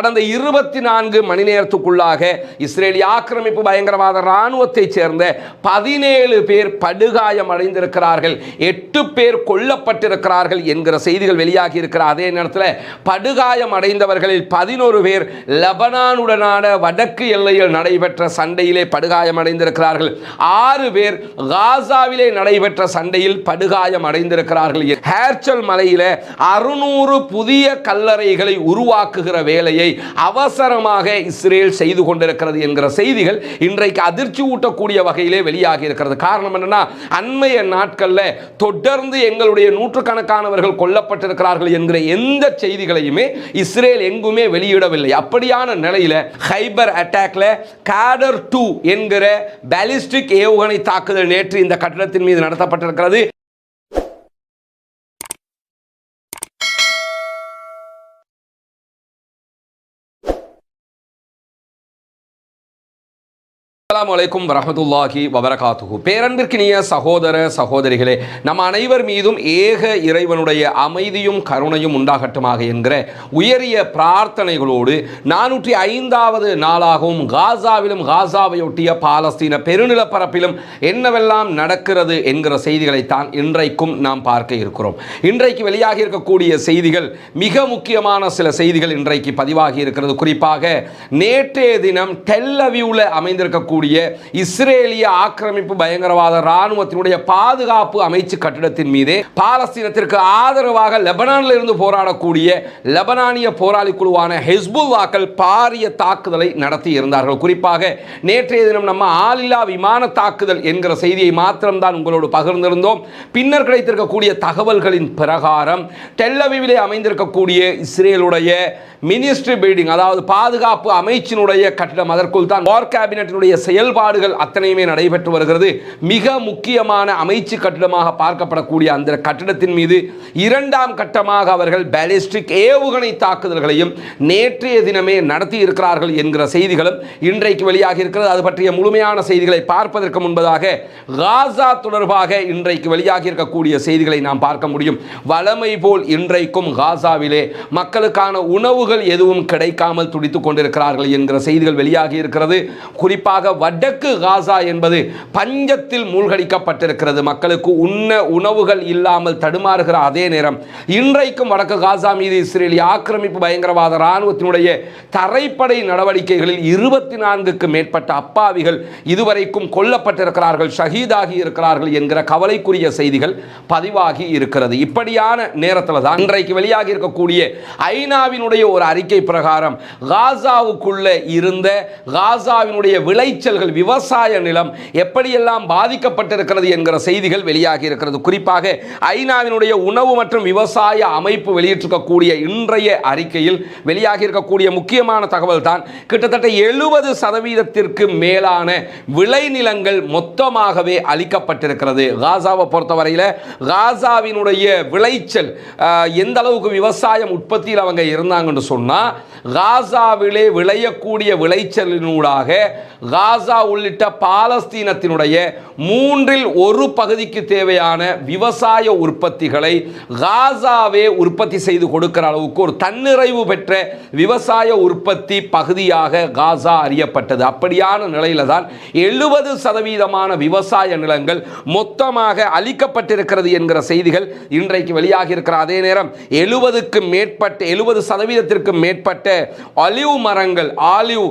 கடந்த இருபத்தி நான்கு மணி நேரத்துக்குள்ளாக இஸ்ரேலிய ஆக்கிரமிப்பு பயங்கரவாத இராணுவத்தைச் சேர்ந்த பதினேழு பேர் படுகாயம் அடைந்திருக்கிறார்கள். எட்டு பேர் கொல்லப்பட்டிருக்கிறார்கள் என்கிற செய்திகள் வெளியாகி இருக்கிற அதே நேரத்தில் படுகாயம் அடைந்தவர்களில் பதினோரு பேர் லெபனானுடனான வடக்கு எல்லையில் நடைபெற்ற சண்டையிலே படுகாயம் அடைந்திருக்கிறார்கள். ஆறு பேர் காசாவிலே நடைபெற்ற சண்டையில் படுகாயம் அடைந்திருக்கிறார்கள். ஹேர்ச்சல் மலையில் அறுநூறு புதிய கல்லறைகளை உருவாக்குகிற வேலையை அவசரமாக இஸ்ரேல் செய்து கொண்டிருக்கிறது என்கிற செய்திகள் இன்றைக்கு அதிர்ச்சி ஊட்டக்கூடிய வகையிலே வெளியாகி இருக்கிறது. காரணம் என்னன்னா அண்மைய நாட்களில் தொடர்ந்து எங்களுடைய நூற்றுக்கணக்கானவர்கள் கொல்லப்பட்டிருக்கிறார்கள் என்கிற எந்த செய்திகளையுமே இஸ்ரேல் எங்குமே வெளியிடவில்லை. அப்படியான நிலையில் ஹைபர் அட்டாக்ல காடர் டூ என்கிற பாலிஸ்டிக் ஏவுகணை தாக்குதல் நேற்று இந்த கட்டடத்தின் மீது நடத்தப்பட்டிருக்கிறது. அஸ்ஸலாமு அலைக்கும் வரஹமத்துல்லாஹி வபரகாத்துஹு. பேரன்பிற்கினிய சகோதர சகோதரிகளே நம் அனைவர் மீதும் ஏக இறைவனுடைய அமைதியும் கருணையும் உண்டாகட்டுமாக என்கிற உயரிய பிரார்த்தனைகளோடு நானூற்றி ஐந்தாவது நாளாகவும் காசாவிலும் காசாவையொட்டிய பாலஸ்தீன பெருநிலப்பரப்பிலும் என்னவெல்லாம் நடக்கிறது என்கிற செய்திகளைத்தான் இன்றைக்கும் நாம் பார்க்க இருக்கிறோம். இன்றைக்கு வெளியாகி இருக்கக்கூடிய செய்திகள் மிக முக்கியமான சில செய்திகள் இன்றைக்கு பதிவாகி இருக்கிறது. குறிப்பாக நேற்றைய தினம் டெல்லவியூவில் அமைந்திருக்கக்கூடிய இஸ்ரேலிய ஆக்கிரமிப்பு பயங்கரவாத இராணுவத்தினுடைய பாதுகாப்பு அமைச்சு கட்டிடத்தின் மீது பாலஸ்தீனத்திற்கு ஆதரவாக லெபனானில் இருந்து போராடக்கூடிய லெபனானிய போராளி குழுவான ஹெஸ்புல்லாக்கள் பாரிய தாக்குதலை நடத்தி இருந்தார்கள். குறிப்பாக நேற்றைய தினம் நம்ம ஆளில்லா விமான தாக்குதல் என்கிற செய்தியை மாத்திரம்தான் உங்களோடு பகிர்ந்திருந்தோம். பின்னர் கிடைத்திருக்கக்கூடிய தகவல்களின் பிரகாரம் டெல்லவிவிலே அமைந்திருக்கக்கூடிய இஸ்ரேலுடைய மினிஸ்ட்ரி பில்டிங் அதாவது பாதுகாப்பு அமைச்சினுடைய கட்டிடம் அதற்குள் தான் வார் கேபினட்டினுடைய செயல்பாடுகள் அத்தனையுமே நடைபெற்று வருகிறது. மிக முக்கியமான அமைச்சு கட்டிடமாக பார்க்கப்படக்கூடிய அந்த கட்டிடத்தின் மீது இரண்டாம் கட்டமாக அவர்கள் பேலிஸ்டிக் ஏவுகணை தாக்குதல்களையும் நேற்றைய தினமே நடத்தி இருக்கிறார்கள் என்கிற செய்திகளும் இன்றைக்கு வெளியாகி இருக்கிறது. அது பற்றிய முழுமையான செய்திகளை பார்ப்பதற்கு முன்பதாக காசா தொடர்பாக இன்றைக்கு வெளியாகி இருக்கக்கூடிய செய்திகளை நாம் பார்க்க முடியும். வளமை போல் இன்றைக்கும் காசாவிலே மக்களுக்கான உணவுகள் எதுவும் கிடைக்காமல் துடித்துக் கொண்டிருக்கிறார்கள் என்கிற செய்திகள் வெளியாகி இருக்கிறது. குறிப்பாக வடக்கு காசா என்பது பஞ்சத்தில் மூழ்கடிக்கப்பட்டிருக்கிறது. மக்களுக்கு உண்ண உணவுகள் இல்லாமல் தடுமாறுகிற அதே நேரம் இன்றைக்கும் வடக்கு காசா மீது இஸ்ரேலிய ஆக்கிரமிப்பு பயங்கரவாத இராணுவத்தினுடைய தரைப்படை நடவடிக்கைகளில் இருபத்தி நான்குக்கு மேற்பட்ட அப்பாவிகள் இதுவரைக்கும் கொல்லப்பட்டிருக்கிறார்கள் ஷஹீதாகி இருக்கிறார்கள் என்கிற கவலைக்குரிய செய்திகள் பதிவாகி இருக்கிறது. இப்படியான நேரத்தில் தான் இன்றைக்கு வெளியாகி இருக்கக்கூடிய ஐநாவினுடைய ஒரு அறிக்கை பிரகாரம் காசாவுக்குள்ள இருந்த காசாவினுடைய விளைச்சல் விளைச்சல்கள் விவசாய நிலம் எப்படியெல்லாம் பாதிக்கப்பட்டிருக்கிறது என்கிற செய்திகள் வெளியாகி இருக்கிறது. குறிப்பாக ஐநாவினுடைய உணவு மற்றும் விவசாய அமைப்பு வெளியிட்டிருக்கக்கூடிய இன்றைய அறிக்கையில் வெளியாகி இருக்கக்கூடிய முக்கியமான தகவல் தான் கிட்டத்தட்ட எழுபது சதவீதத்திற்கு மேலான விளைநிலங்கள் மொத்தமாகவே அளிக்கப்பட்டிருக்கிறது காசாவை பொறுத்தவரையில் காசாவினுடைய விளைச்சல் எந்த அளவுக்கு விவசாயம் உற்பத்தியில் அவங்க இருந்தாங்கன்னு சொன்னால் காசாவிலே விளையக்கூடிய விளைச்சலினூடாக காசா உள்ளிட்ட பாலஸ்தீனத்தினுடைய மூன்றில் ஒரு பகுதிக்கு தேவையான விவசாய உற்பத்திகளை காசாவே உற்பத்தி செய்து கொடுக்கிற அளவுக்கு ஒரு தன்னிறைவு பெற்ற விவசாய உற்பத்தி பகுதியாக காசா அறியப்பட்டது. அப்படியான நிலையில தான் எழுபது சதவீதமான விவசாய நிலங்கள் மொத்தமாக அளிக்கப்பட்டிருக்கிறது என்கிற செய்திகள் இன்றைக்கு வெளியாகி இருக்கிற அதே நேரம் எழுபதுக்கு மேற்பட்ட எழுபது சதவீதத்திற்கு மேற்பட்ட ஆலிவ் மரங்கள் ஆலிவ்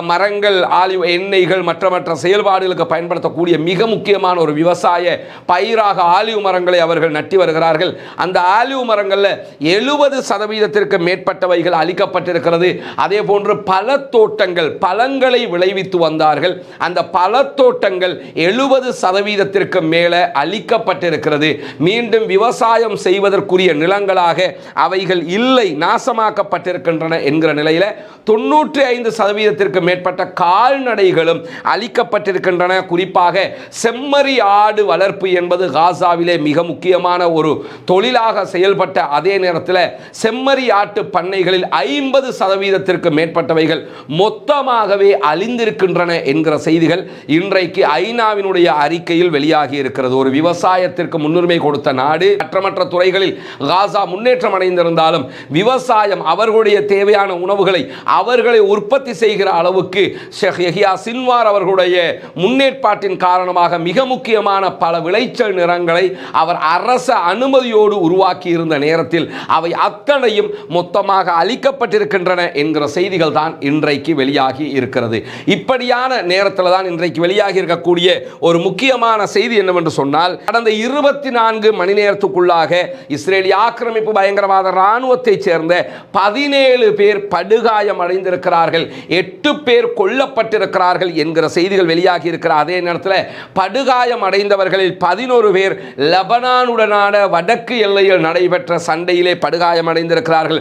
மரங்கள் ஆலிவ் எண்ணெய் எண்ணெய்கள் மற்ற மற்ற செயல்பாடுகளுக்கு பயன்படுத்தக்கூடிய மிக முக்கியமான ஒரு விவசாய பயிராக ஆலிவ் மரங்களை அவர்கள் நட்டி வருகிறார்கள். அந்த ஆலிவ் மரங்களில் எழுபது சதவீதத்திற்கு மேற்பட்டவைகள் அளிக்கப்பட்டிருக்கிறது அதே போன்று பல தோட்டங்கள் பழங்களை விளைவித்து வந்தார்கள். அந்த பல தோட்டங்கள் எழுபது சதவீதத்திற்கு மேலே அளிக்கப்பட்டிருக்கிறது மீண்டும் விவசாயம் செய்வதற்குரிய நிலங்களாக அவைகள் இல்லை நாசமாக்கப்பட்டிருக்கின்றன என்கிற நிலையில் தொண்ணூற்றி ஐந்து சதவீதத்திற்கு மேற்பட்ட கால்நடைகளும் உயிரினங்களும் அளிக்கப்பட்டிருக்கின்றன குறிப்பாக செம்மறி ஆடு வளர்ப்பு என்பது காசாவிலே மிக முக்கியமான ஒரு தொழிலாக செயல்பட்ட அதே நேரத்தில் செம்மறி ஆட்டு பண்ணைகளில் ஐம்பது சதவீதத்திற்கு மேற்பட்டவைகள் மொத்தமாகவே அழிந்திருக்கின்றன என்கிற செய்திகள் இன்றைக்கு ஐநாவினுடைய அறிக்கையில் வெளியாகி இருக்கிறது. ஒரு விவசாயத்திற்கு முன்னுரிமை கொடுத்த நாடு மற்றமற்ற துறைகளில் காசா முன்னேற்றம் அடைந்திருந்தாலும் விவசாயம் அவர்களுடைய தேவையான உணவுகளை அவர்களை உற்பத்தி செய்கிற அளவுக்கு ஷேக் யஹியா சின்வார் அவர்களுடைய முன்னேற்பாட்டின் காரணமாக மிக முக்கியமான பல விளைச்சல் நிறங்களை அவர் அரச அனுமதியோடு உருவாக்கி இருந்த நேரத்தில் அவை அத்தனையும் மொத்தமாக அளிக்கப்பட்டிருக்கின்றன என்கிற செய்திகள் தான் இன்றைக்கு வெளியாகி இருக்கிறது. இப்படியான நேரத்தில் தான் இன்றைக்கு வெளியாகி இருக்கக்கூடிய ஒரு முக்கியமான செய்தி என்னவென்று சொன்னால் கடந்த இருபத்தி நான்கு மணி நேரத்துக்குள்ளாக இஸ்ரேலிய ஆக்கிரமிப்பு பயங்கரவாத இராணுவத்தைச் சேர்ந்த பதினேழு பேர் படுகாயம் அடைந்திருக்கிறார்கள் எட்டு பேர் கொல்லப்பட்டிருக்கிறார்கள் என்கிற செய்திகள் வெளியாகி இருக்கிற அதே நேரத்தில் படுகாயம் அடைந்தவர்களில் பதினோரு பேர் லெபனானுடனான வடக்கு எல்லையில் நடைபெற்ற சண்டையிலே படுகாயம் அடைந்திருக்கிறார்கள்.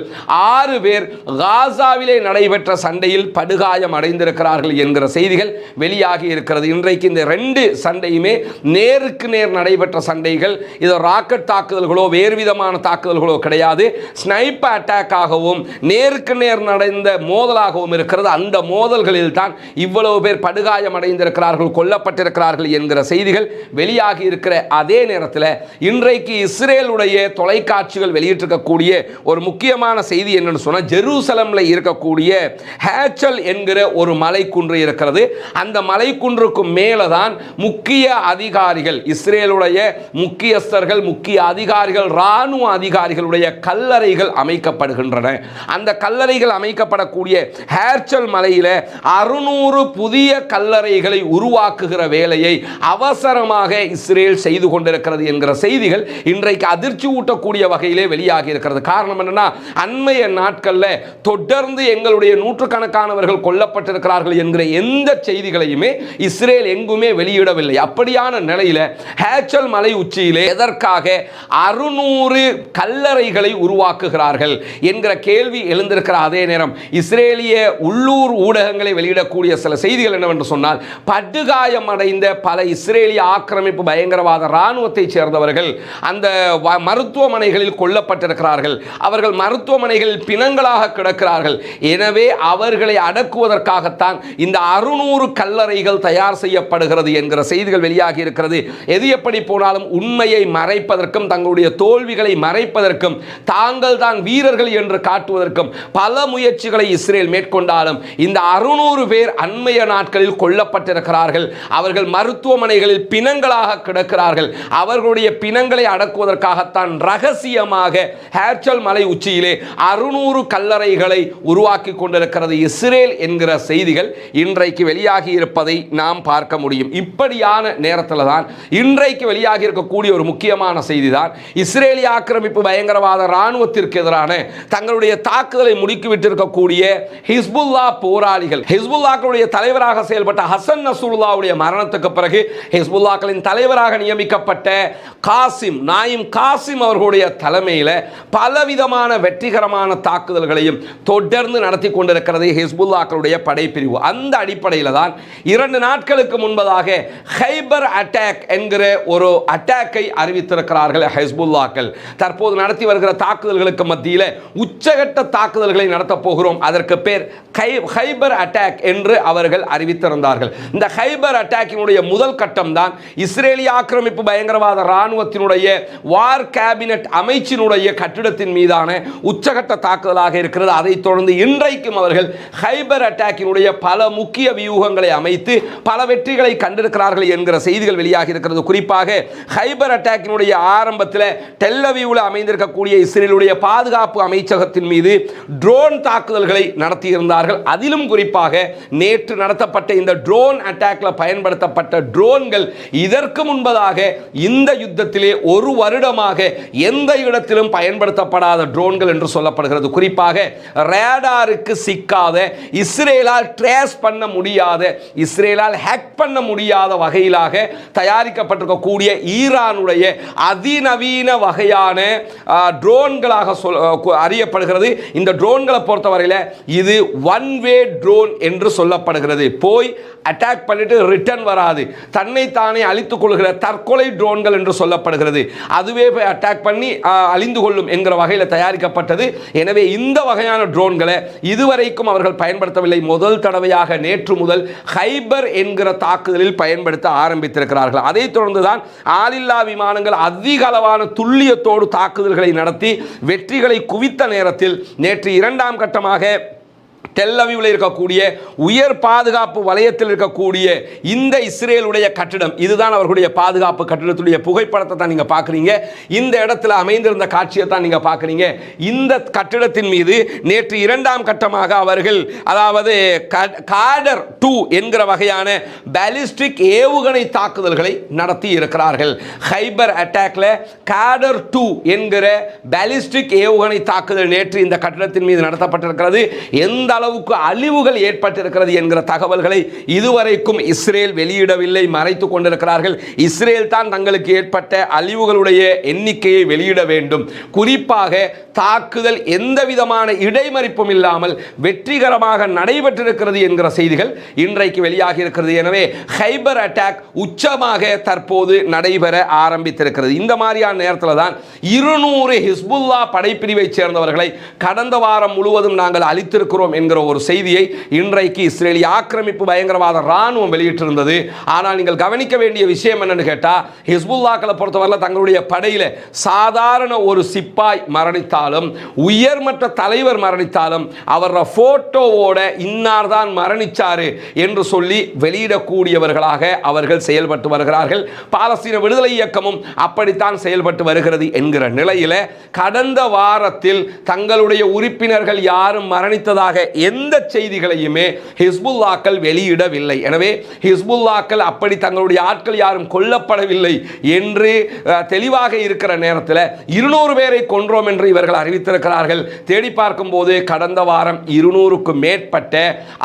ஆறு பேர் காசாவிலே நடைபெற்ற சண்டையில் படுகாயம் அடைந்திருக்கிறார்கள் என்கிற செய்திகள் வெளியாகி இருக்கிறது. இன்றைக்கு இந்த ரெண்டு சண்டையுமே நேருக்கு நேர் நடைபெற்ற சண்டைகள். இது ராக்கெட் தாக்குதல்களோ வேறு விதமான தாக்குதல்களோ கிடையாது. ஸ்னைப் அட்டாக்காகவும் நேருக்கு நேர் நடந்த மோதலாகவும் இருக்கிறது. அந்த மோதல்களில் தான் இவ்வளவு பேர் படுகாயம் அடைந்திருக்கிறார்கள் கொல்லப்பட்டிருக்கிறார்கள் என்கிற செய்திகள் வெளியாகி இருக்கிற அதே நேரத்தில் இன்றைக்கு இஸ்ரேலுடைய தொலைக்காட்சிகள் வெளியிட்டிருக்கக்கூடிய ஒரு முக்கியமான செய்தி என்னன்னு சொன்னால் ஜெருசலமில் இருக்கக்கூடிய ஹேச்சல் என்கிற ஒரு மலைக்குன்று இருக்கிறது. அந்த மலைக்குன்றுக்கு மேலே தான் முக்கிய அதிகாரிகள் இஸ்ரேலுடைய முக்கியஸ்தர்கள் முக்கிய அதிகாரிகள் இராணுவ அதிகாரிகளுடைய கல்லறைகள் அமைக்கப்படுகின்றன. அந்த கல்லறைகள் அமைக்கப்படக்கூடிய ஹேர்ச்சல் மலையில் அறுநூறு புதிய கல்லறைகளை உருவாக்குகிற வேலையை அவசரமாக இஸ்ரேல் செய்து கொண்டிருக்கிறது என்கிற செய்திகள் இன்றைக்கு அதிர்ச்சி ஊட்டக்கூடிய வகையிலே வெளியாகி இருக்கிறது. காரணம் என்னன்னா அண்மைய நாட்களில் தொடர்ந்து எங்களுடைய நூற்றுக்கணக்கானவர்கள் கொல்லப்பட்டிருக்கிறார்கள் என்கிற எந்த செய்திகளையுமே இஸ்ரேல் எங்குமே வெளியிடவில்லை. அப்படியான நிலையில ஹேச்சல் மலை உச்சியிலே எதற்காக அறுநூறு கல்லறைகளை உருவாக்குகிறார்கள் என்கிற கேள்வி எழுந்திருக்கிற அதே நேரம் இஸ்ரேலிய உள்ளூர் ஊடகங்களை வெளியிடக்கூடிய சில செய்திகள் என்னவென்று சொன்னால் படுகாயம் அடைந்த பல இஸ்ரேலிய ஆக்கிரமிப்பு பயங்கரவாத இராணுவத்தைச் சேர்ந்தவர்கள் அந்த மருத்துவமனைகளில் கொல்லப்பட்டிருக்கிறார்கள். அவர்கள் மருத்துவமனைகளில் பிணங்களாக கிடக்கிறார்கள். எனவே அவர்களை அடக்குவதற்காகத்தான் இந்த அறுநூறு கல்லறைகள் தயார் செய்யப்படுகிறது என்கிற செய்திகள் வெளியாகி இருக்கிறது. எது எப்படி போனாலும் உண்மையை மறைப்பதற்கும் தங்களுடைய தோல்விகளை மறைப்பதற்கும் தாங்கள் தான் வீரர்கள் என்று காட்டுவதற்கும் பல முயற்சிகளை இஸ்ரேல் மேற்கொண்டாலும் இந்த அறுநூறு பேர் அண்மைய நாட்கள் நாட்களில் கொல்லப்பட்டிருக்கிறார்கள். அவர்கள் மருத்துவமனைகளில் பிணங்களாக கிடக்கிறார்கள். அவர்களுடைய பிணங்களை அடக்குவதற்காகத்தான் ரகசியமாக ஹேர்ச்சல் மலை உச்சியிலே அறுநூறு கல்லறைகளை உருவாக்கி கொண்டிருக்கிறது இஸ்ரேல் என்கிற செய்திகள் இன்றைக்கு வெளியாகி இருப்பதை நாம் பார்க்க முடியும். இப்படியான நேரத்தில் தான் இன்றைக்கு வெளியாகி இருக்கக்கூடிய ஒரு முக்கியமான செய்தி தான் இஸ்ரேலிய ஆக்கிரமிப்பு பயங்கரவாத இராணுவத்திற்கு எதிரான தங்களுடைய தாக்குதலை முடுக்கிவிட்டிருக்கக்கூடிய ஹிஸ்புல்லா போராளிகள். ஹிஸ்புல்லாக்களுடைய தலைவராக தலைவராக செயல்பட்ட ஹசன் நசூல்லாவுடைய மரணத்துக்கு பிறகு ஹிஸ்புல்லாக்களின் தலைவராக நியமிக்கப்பட்ட காசிம் நாயிம் காசிம் அவர்களுடைய தலைமையில் பலவிதமான வெற்றிகரமான தாக்குதல்களையும் தொடர்ந்து நடத்தி கொண்டிருக்கிறது ஹிஸ்புல்லாக்களுடைய படைப்பிரிவு. அந்த அடிப்படையில் தான் இரண்டு நாட்களுக்கு முன்பதாக ஹைபர் அட்டாக் என்கிற ஒரு அட்டாக்கை அறிவித்திருக்கிறார்கள் ஹிஸ்புல்லாக்கள். தற்போது நடத்தி வருகிற தாக்குதல்களுக்கு மத்தியில் உச்சகட்ட தாக்குதல்களை நடத்தப் போகிறோம். அதற்கு பேர் ஹைபர் அட்டாக் என்று அவர்கள் அறி அறிவித்திருந்தார்கள். இந்த ஹைபர் அட்டாக்கினுடைய முதல் கட்டம் தான் இஸ்ரேலிய ஆக்கிரமிப்பு பயங்கரவாத இராணுவத்தினுடைய வார் கேபினட் அமைச்சினுடைய கட்டிடத்தின் மீதான உச்சகட்ட தாக்குதலாக இருக்கிறது. அதைத் தொடர்ந்து இன்றைக்கும் அவர்கள் ஹைபர் அட்டாக்கினுடைய பல முக்கிய வியூகங்களை அமைத்து பல வெற்றிகளை கண்டிருக்கிறார்கள் என்கிற செய்திகள் வெளியாகி இருக்கிறது. குறிப்பாக ஹைபர் அட்டாக்கினுடைய ஆரம்பத்தில் டெல்லவியூவில் அமைந்திருக்கக்கூடிய இஸ்ரேலுடைய பாதுகாப்பு அமைச்சகத்தின் மீது ட்ரோன் தாக்குதல்களை நடத்தியிருந்தார்கள். அதிலும் குறிப்பாக நேற்று நடத்த பயன்படுத்தப்பட்ட இந்த ட்ரோன் அட்டாக்ல பயன்படுத்தப்பட்ட ட்ரோன்கள் இதற்கு முன்பதாக இந்த யுத்தத்திலே ஒரு வருடமாக எந்த இடத்திலும் பயன்படுத்தப்படாத ட்ரோன்கள் என்று சொல்லப்படுகிறது. குறிப்பாக ரேடாருக்கு சிக்காத இஸ்ரேலால் ட்ரேஸ் பண்ண முடியாத இஸ்ரேலால் ஹேக் பண்ண முடியாத வகையிலாக தயாரிக்கப்பட்டிருக்கக்கூடிய ஈரானுடைய அதிநவீன வகையான ட்ரோன்களாக சொல் அறியப்படுகிறது. இந்த ட்ரோன்களை பொறுத்தவரையில் இது ஒன் வே ட்ரோன் என்று சொல்லப்படுகிறது. போய் அட்டாக் பண்ணிட்டு ரிட்டர்ன் வராது. தன்னை தானே அழித்துக் கொள்கிற தற்கொலை ட்ரோன்கள் என்று சொல்லப்படுகிறது. அதுவே போய் அட்டாக் பண்ணி அழிந்து கொள்ளும் என்கிற வகையில் தயாரிக்கப்பட்டது. எனவே இந்த வகையான ட்ரோன்களை இதுவரைக்கும் அவர்கள் பயன்படுத்தவில்லை. முதல் தடவையாக நேற்று முதல் ஹைபர் என்கிற தாக்குதலில் பயன்படுத்த ஆரம்பித்திருக்கிறார்கள். அதைத் தொடர்ந்துதான் ஆளில்லா விமானங்கள் அதிக அளவான துல்லியத்தோடு தாக்குதல்களை நடத்தி வெற்றிகளை குவித்த நேரத்தில் நேற்று இரண்டாம் கட்டமாக டெல்லவிவில் இருக்கக்கூடிய உயர் பாதுகாப்பு வலயத்தில் இருக்கக்கூடிய இந்த இஸ்ரேலுடைய கட்டிடம். இதுதான் அவர்களுடைய பாதுகாப்பு கட்டிடத்துடைய புகைப்படத்தை தான் நீங்கள் பார்க்குறீங்க. இந்த இடத்துல அமைந்திருந்த காட்சியை தான் நீங்கள் பார்க்குறீங்க. இந்த கட்டிடத்தின் மீது நேற்று இரண்டாம் கட்டமாக அவர்கள் அதாவது க- காடர் டூ என்கிற வகையான பாலிஸ்டிக் ஏவுகணை தாக்குதல்களை நடத்தி இருக்கிறார்கள். ஹைபர் அட்டாக்ல காடர் டூ என்கிற பாலிஸ்டிக் ஏவுகணை தாக்குதல் நேற்று இந்த கட்டிடத்தின் மீது நடத்தப்பட்டிருக்கிறது. எந்த அளவுக்கு அழிவுகள் ஏற்பட்டிருக்கிறது என்கிற தகவல்களை இதுவரைக்கும் இஸ்ரேல் வெளியிடவில்லை மறைத்து கொண்டிருக்கிறார்கள். இஸ்ரேல் தான் தங்களுக்கு ஏற்பட்ட அழிவுகளுடைய எண்ணிக்கையை வெளியிட வேண்டும். குறிப்பாக தாக்குதல் எந்த விதமான இடைமறிப்பும் இல்லாமல் வெற்றிகரமாக நடைபெற்றிருக்கிறது என்கிற செய்திகள் இன்றைக்கு வெளியாகி இருக்கிறது எனவே ஹைபர் அட்டாக் உச்சமாக தற்போது நடைபெற ஆரம்பித்திருக்கிறது. இந்த மாதிரியான நேரத்தில் தான் இருநூறு ஹிஸ்புல்லா படைப்பிரிவைச் சேர்ந்தவர்களை கடந்த வாரம் முழுவதும் நாங்கள் அளித்திருக்கிறோம் என்கிற ஒரு செய்தியை இன்றைக்கு இஸ்ரேலிய ஆக்கிரமிப்பு பயங்கரவாத இராணுவம் வெளியிட்டிருந்தது. ஆனால் நீங்கள் கவனிக்க வேண்டிய விஷயம் என்னன்னு கேட்டால் ஹிஸ்புல்லாக்களை பொறுத்தவரையில் தங்களுடைய படையில் சாதாரண ஒரு சிப்பாய் மரணித்தாலும் உயர்மட்ட தலைவர் மரணித்தாலும் அவர போட்டோவோட இன்னார் தான் மரணிச்சாரு என்று சொல்லி வெளியிடக்கூடியவர்களாக அவர்கள் செயல்பட்டு வருகிறார்கள். பாலஸ்தீன விடுதலை இயக்கமும் அப்படித்தான் செயல்பட்டு வருகிறது என்கிற நிலையில் கடந்த வாரத்தில் தங்களுடைய உறுப்பினர்கள் யாரும் மரணித்ததாக எந்த செய்திகளையுமே ஹிஸ்புல்லாக்கள் வெளியிடவில்லை. எனவே ஹிஸ்புல்லாக்கள் அப்படி தங்களுடைய ஆட்கள் யாரும் கொல்லப்படவில்லை என்று தெளிவாக இருக்கிற நேரத்தில் இருநூறு பேரை கொன்றோம் என்று இவர்கள் அறிவித்திருக்கிறார்கள். தேடி பார்க்கும்போது கடந்த வாரம் இருநூறுக்கும் மேற்பட்ட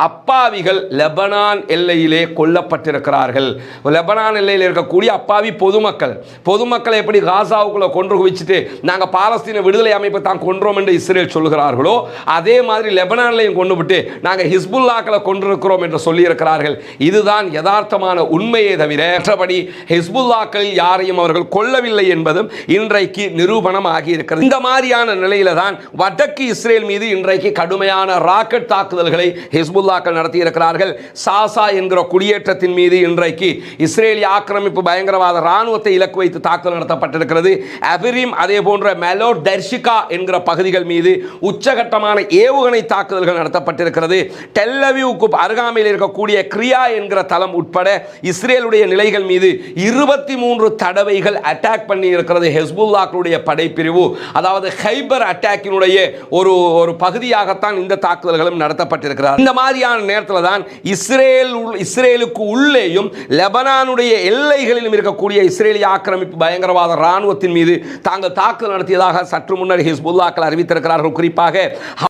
அப்பாவிகள் லெபனான் எல்லையிலே கொல்லப்பட்டிருக்கிறார்கள். லெபனான் எல்லையில் இருக்கக்கூடிய அப்பாவி பொதுமக்கள் பொதுமக்களை எப்படி காசாவுக்குள்ள கொன்று குவிச்சுட்டு நாங்கள் பாலஸ்தீன விடுதலை அமைப்பை தான் கொன்றோம் என்று இஸ்ரேல் சொல்கிறார்களோ அதே மாதிரி லெபனான்லையும் கொண்டு விட்டு நாங்கள் ஹிஸ்புல்லாக்களை கொண்டிருக்கிறோம் என்று சொல்லியிருக்கிறார்கள். இதுதான் யதார்த்தமான உண்மையை தவிர மற்றபடி ஹிஸ்புல்லாக்கள் யாரையும் அவர்கள் கொல்லவில்லை என்பதும் இன்றைக்கு நிரூபணம் ஆகியிருக்கிறது இந்த மாதிரியான நிலையில தான் வடக்கு இஸ்ரேல் மீது இன்றைக்கு கடுமையான ராக்கெட் தாக்குதல்களை ஹிஸ்புல்லாக்கள் நடத்தியிருக்கிறார்கள். சாசா என்கிற குடியேற்றத்தின் மீது இன்றைக்கு இஸ்ரேலிய ஆக்கிரமிப்பு பயங்கரவாத ராணுவத்தை இலக்கு வைத்து தாக்குதல் நடத்தப்பட்டிருக்கிறது. அபிரிம் அதே போன்ற மெலோ டெர்ஷிகா என்கிற பகுதிகள் மீது உச்சகட்டமான ஏவுகணை தாக்குதல்கள் நடத்தப்பட்டிருக்கிறது. டெல்லவியூக்கு அருகாமையில் இருக்கக்கூடிய கிரியா என்கிற தளம் உட்பட இஸ்ரேலுடைய நிலைகள் மீது இருபத்தி மூன்று தடவைகள் அட்டாக் பண்ணி இருக்கிறது ஹெஸ்புல்லாக்களுடைய படைப்பிரிவு. அதாவது ஹைபர் அட்டாக்கினுடைய ஒரு ஒரு பகுதியாகத்தான் இந்த தாக்குதல்களும் நடத்தப்பட்டிருக்கிறார். இந்த மாதிரியான நேரத்தில் தான் இஸ்ரேல் இஸ்ரேலுக்கு உள்ளேயும் லெபனானுடைய எல்லைகளிலும் இருக்கக்கூடிய இஸ்ரேலிய ஆக்கிரமிப்பு பயங்கரவாத ராணுவத்தின் மீது தாங்கள் தாக்குதல் நடத்தியதாக சற்று முன்னர் ஹிஸ்புல்லாக்கள் அறிவித்திருக்கிறார்கள். குறிப்பாக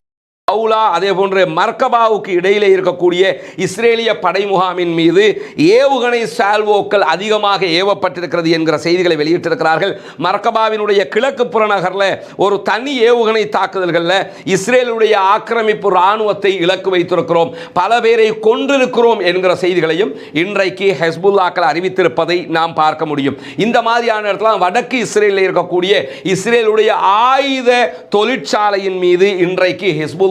பவுலா அதே போன்று மர்கபாவுக்கு இடையிலே இருக்கக்கூடிய இஸ்ரேலிய படை முகாமின் மீது ஏவுகணை சால்வோக்கள் அதிகமாக ஏவப்பட்டிருக்கிறது என்கிற செய்திகளை வெளியிட்டிருக்கிறார்கள். மர்கபாவினுடைய கிழக்கு புறநகரில் ஒரு தனி ஏவுகணை தாக்குதல்களில் இஸ்ரேலுடைய ஆக்கிரமிப்பு இராணுவத்தை இலக்கு வைத்திருக்கிறோம். பல பேரை கொன்றிருக்கிறோம் என்கிற செய்திகளையும் இன்றைக்கு ஹெஸ்புல்லாக்கள் அறிவித்திருப்பதை நாம் பார்க்க முடியும். இந்த மாதிரியான இடத்துல வடக்கு இஸ்ரேலில் இருக்கக்கூடிய இஸ்ரேலுடைய ஆயுத தொழிற்சாலையின் மீது இன்றைக்கு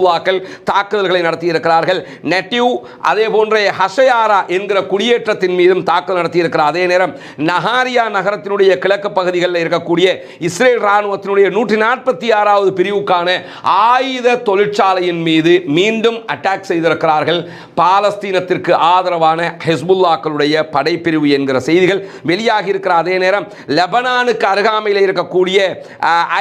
ஹிஸ்புல்லாக்கள் தாக்குதல்களை நடத்தியிருக்கிறார்கள். நெட்டிவ் அதே போன்ற ஹஷயாரா என்கிற குடியேற்றத்தின் மீதும் தாக்குதல் நடத்தியிருக்கிறார். அதே நேரம் நஹாரியா நகரத்தினுடைய கிழக்கு பகுதிகளில் இருக்கக்கூடிய இஸ்ரேல் இராணுவத்தினுடைய நூற்றி நாற்பத்தி ஆறாவது பிரிவுக்கான ஆயுத தொழிற்சாலையின் மீது மீண்டும் அட்டாக் செய்திருக்கிறார்கள். பாலஸ்தீனத்திற்கு ஆதரவான ஹெஸ்புல்லாக்களுடைய படைப்பிரிவு என்கிற செய்திகள் வெளியாகி இருக்கிற அதே நேரம் லெபனானுக்கு அருகாமையில் இருக்கக்கூடிய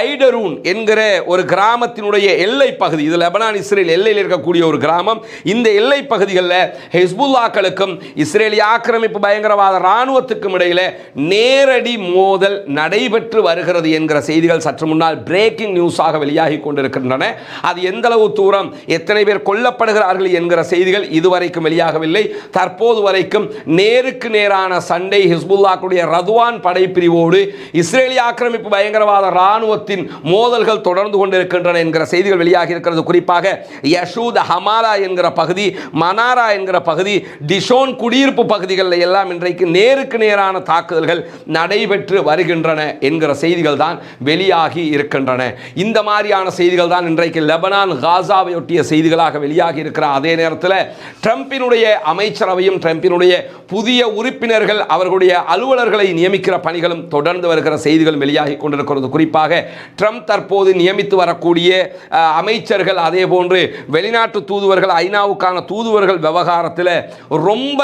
ஐடரூன் என்கிற ஒரு கிராமத்தினுடைய எல்லை பகுதி இது லெபனான் இஸ்ரேல் எல்லையில் இருக்கக்கூடிய ஒரு கிராமம். இந்த எல்லை பகுதிகளில் ஹெஸ்புல்லாக்களுக்கும் இஸ்ரேலிய ஆக்கிரமிப்பு பயங்கரவாத இராணுவத்துக்கும் இடையில் நேரடி மோதல் நடைபெற்று வருகிறது என்கிற செய்திகள் சற்று முன்னால் பிரேக்கிங் நியூஸாக வெளியாகி கொண்டிருக்கின்றன. அது எந்த அளவு தூரம் எத்தனை பேர் கொல்லப்படுகிறார்கள் என்கிற செய்திகள் இதுவரைக்கும் வெளியாகவில்லை. தற்போது வரைக்கும் நேருக்கு நேரான சண்டை ஹிஸ்புல்லாக்குடைய ரதுவான் படைப்பிரிவோடு இஸ்ரேலிய ஆக்கிரமிப்பு பயங்கரவாத இராணுவத்தின் மோதல்கள் தொடர்ந்து கொண்டிருக்கின்றன என்கிற செய்திகள் வெளியாகி இருக்கிறது. குறிப்பாக யஷூத் ஹமாரா என்கிற பகுதி மனாரா என்கிற பகுதி டிஷோன் குடியிருப்பு பகுதிகளில் எல்லாம் இன்றைக்கு நேருக்கு நேரான தாக்குதல்கள் நடைபெற்று வருகின்றன என்கிற செய்திகள் தான் வெளியாகி இருக்கின்றன. இந்த மாதிரியான செய்திகள் தான் இன்றைக்கு லெபனான் காசாவையொட்டிய செய்திகளாக வெளியாகி இருக்கிற அதே நேரத்தில் ட்ரம்பினுடைய அமைச்சரவையும் ட்ரம்பினுடைய புதிய உறுப்பினர்கள் அவர்களுடைய அலுவலர்களை நியமிக்கிற பணிகளும் தொடர்ந்து வருகிற செய்திகள் வெளியாகி கொண்டிருக்கிறது. குறிப்பாக ட்ரம்ப் தற்போது நியமித்து வரக்கூடிய அமைச்சர்கள் அதே போன்று வெளிநாட்டு தூதுவர்கள் ஐநாவுக்கான தூதுவர்கள் விவகாரத்தில் ரொம்ப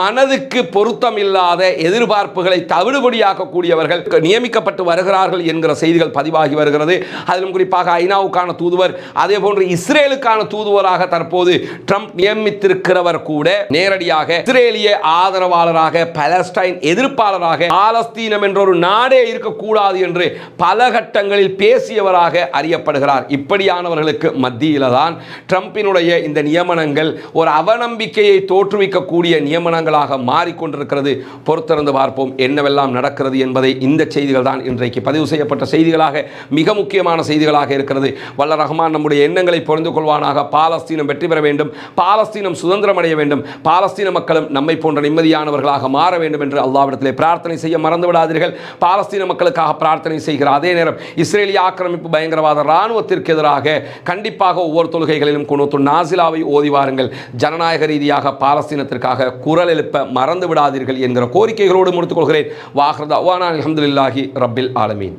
மனதுக்கு பொருத்தம் இல்லாத எதிர்பார்ப்புகளை தவிடுபடியாக்கக்கூடியவர்கள் நியமிக்கப்பட்டு வருகிறார்கள் என்கிற செய்திகள் பதிவாகி வருகிறது. அதிலும் குறிப்பாக ஐநாவுக்கான தூதுவர் அதே போன்று இஸ்ரேலுக்கான தூதுவராக தற்போது ட்ரம்ப் நியமித்திருக்கிறவர் கூட நேரடியாக இஸ்ரேலிய ஆதரவாளராக பலஸ்டைன் எதிர்ப்பாளராக பாலஸ்தீனம் என்ற ஒரு நாடே இருக்கக்கூடாது என்று பல கட்டங்களில் பேசியவராக அறியப்படுகிறார். இப்படியானவர்களுக்கு மத்தியில் தான் ட்ரம்பினுடைய இந்த நியமனங்கள் ஒரு அவநம்பிக்கையை தோற்றுவிக்கக்கூடிய நியமனங்களாக மாறிக்கொண்டிருக்கிறது. பொறுத்திருந்து பார்ப்போம் என்னவெல்லாம் நடக்கிறது என்பதை இந்த செய்திகள் தான் இன்றைக்கு பதிவு செய்யப்பட்ட செய்திகளாக மிக முக்கியமான செய்திகளாக இருக்கிறது. வல்ல ரஹ்மான் நம்முடைய எண்ணங்களை புரிந்து கொள்வானாக. பாலஸ்தீனம் வெற்றி பெற வேண்டும். பாலஸ்தீனம் சுதந்திரம் அடைய வேண்டும். பாலஸ்தீன மக்களும் நம்மை போன்ற நிம்மதியானவர்களாக மாற வேண்டும் என்று அல்லாவிடத்திலே பிரார்த்தனை செய்ய மறந்து விடாதீர்கள். பாலஸ்தீன மக்களுக்காக பிரார்த்தனை செய்கிற அதே நேரம் இஸ்ரேலிய ஆக்கிரமிப்பு பயங்கரவாத இராணுவத்திற்கு எதிராக கண்டிப்பாக ஒவ்வொரு தொழுகைகளிலும் குணத்து நாசிலாவை ஓதி வாருங்கள். ஜனநாயக ரீதியாக பாலஸ்தீனத்திற்காக குரல் எழுப்ப மறந்து விடாதீர்கள் என்கிற கோரிக்கைகளோடு முடித்துக் கொள்கிறேன். வாஹ்ரதா அலமதுல்லாஹி ரப்பில் ஆலமீன்.